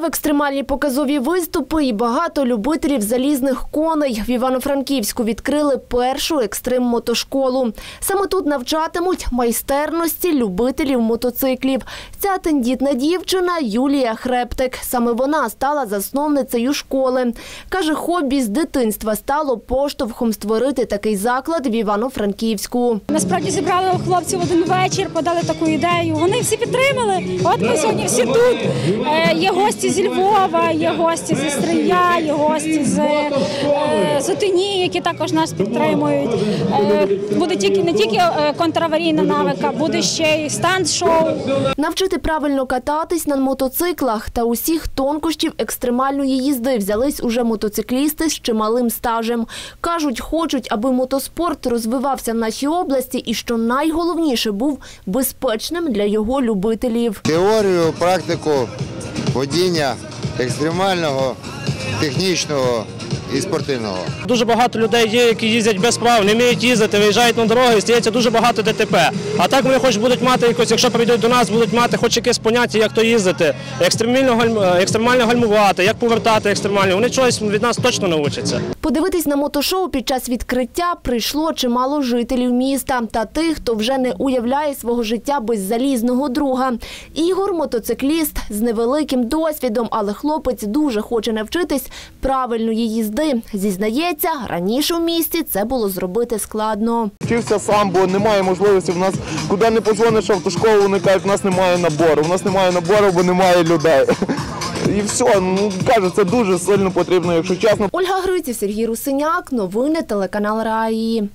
майстрів, екстремальні показові виступи і багато любителів залізних коней. В Івано-Франківську відкрили першу екстрим-мотошколу. Саме тут навчатимуть майстерності любителів мотоциклів. Ця тендітна дівчина Юлія Хрептик. Саме вона стала засновницею школи. Каже, хобі з дитинства стало поштовхом створити такий заклад в Івано-Франківську. Насправді зібрали хлопців один вечір, подали таку ідею. Вони всі підтримали. От ми сьогодні всі тут. Е, Є гості зі Львова, є гості зі Стрия, є гості з, е, які також нас підтримують. Е, Буде тільки не тільки контраварійна навика, буде ще й станд-шоу. Навчити правильно кататись на мотоциклах та усіх тонкощів екстремальної їзди взялись уже мотоциклісти з чималим стажем. Кажуть, хочуть, аби мотоспорт розвивався в нашій області і, що найголовніше, був безпечним для його любителів. Теорію, практику водіння екстремального, технічного і спортивного. Дуже багато людей є, які їздять без прав, не вміють їздити, виїжджають на дороги, і стається дуже багато ДТП. А так вони хоч будуть мати якось, якщо прийдуть до нас, будуть мати хоч якесь поняття, як то їздити, екстремально, гальм- екстремально гальмувати, як повертати екстремально. Вони чогось від нас точно навчаться. Подивитись на мотошоу під час відкриття прийшло чимало жителів міста та тих, хто вже не уявляє свого життя без залізного друга. Ігор – мотоцикліст з невеликим досвідом, але хлопець дуже хоче навчитись правильної їзди. Зізнається, раніше в місті це було зробити складно. Вчився сам, бо немає можливості. В нас куди не позвониш автошколу, вони кажуть, в нас немає набору. В нас немає набору, бо немає людей. І все, ну кажу, це дуже сильно потрібно, якщо чесно. Ольга Гриців, Сергій Русиняк. Новини телеканал Раї.